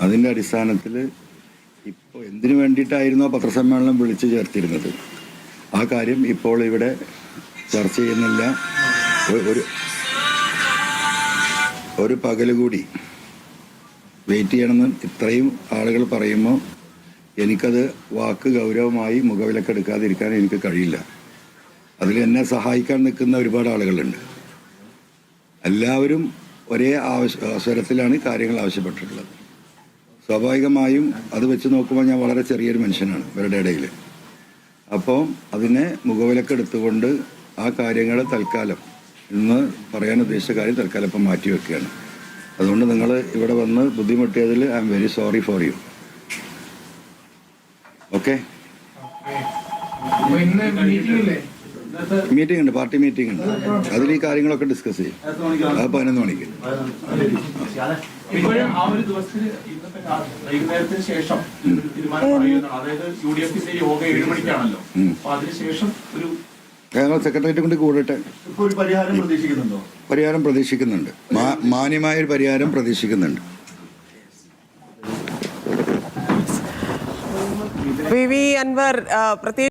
അതിന്റെ അടിസ്ഥാനത്തിൽ ഇപ്പോൾ എന്തിനു വേണ്ടിയിട്ടായിരുന്നോ പത്രസമ്മേളനം വിളിച്ചു ചേർത്തിരുന്നത്? ആ കാര്യം ഇപ്പോൾ ഇവിടെ ചർച്ച ചെയ്യുന്നില്ല. ഒരു ഒരു പകൽ കൂടി വെയിറ്റ് ചെയ്യണമെന്ന് ഇത്രയും ആളുകൾ പറയുമ്പോൾ എനിക്കത് വാക്ക് ഗൗരവമായി മുഖവിലക്കെടുക്കാതിരിക്കാൻ എനിക്ക് കഴിയില്ല. അതിൽ എന്നെ സഹായിക്കാൻ നിൽക്കുന്ന ഒരുപാട് ആളുകളുണ്ട്. എല്ലാവരും ഒരേ ആവശ്യ അവസരത്തിലാണ് കാര്യങ്ങൾ ആവശ്യപ്പെട്ടിട്ടുള്ളത്. സ്വാഭാവികമായും അത് വെച്ച് നോക്കുമ്പോൾ ഞാൻ വളരെ ചെറിയൊരു മനുഷ്യനാണ് ഇവരുടെ ഇടയിൽ അപ്പോൾ അതിനെ മുഖവിലക്കെടുത്തുകൊണ്ട് ആ കാര്യങ്ങൾ തൽക്കാലം ഇന്ന് പറയാൻ ഉദ്ദേശിച്ച കാര്യം തൽക്കാലം ഇപ്പം മാറ്റി വെക്കുകയാണ്. അതുകൊണ്ട് നിങ്ങൾ ഇവിടെ വന്ന് ബുദ്ധിമുട്ടിയതിൽ I am very sorry for you. Okay? Meeting ഉണ്ട് പാർട്ടി മീറ്റിംഗ് ഉണ്ട് അതിൽ ഈ കാര്യങ്ങളൊക്കെ ഡിസ്കസ് ചെയ്യും. അത് പതിനൊന്ന് മണിക്ക്. ഇപ്പോഴും ആ ഒരു ദിവസത്തിന് ഇന്നത്തെ വൈകുന്നേരത്തിന് ശേഷം ഒരു തീരുമാനം പറയുന്നതാണ് അതായത് യു ഡി എഫിന്റെ യോഗ ഏഴ് മണിക്കാണല്ലോ. ഉം. അപ്പൊ അതിനുശേഷം ഒരു ഞങ്ങൾ സെക്രട്ടേറിയറ്റ് കൊണ്ട് കൂടട്ടെ ഒരു പരിഹാരം പ്രതീക്ഷിക്കുന്നുണ്ടോ? മാന്യമായ ഒരു പരിഹാരം പ്രതീക്ഷിക്കുന്നുണ്ട്. വി വി അൻവർ പ്രത്യേക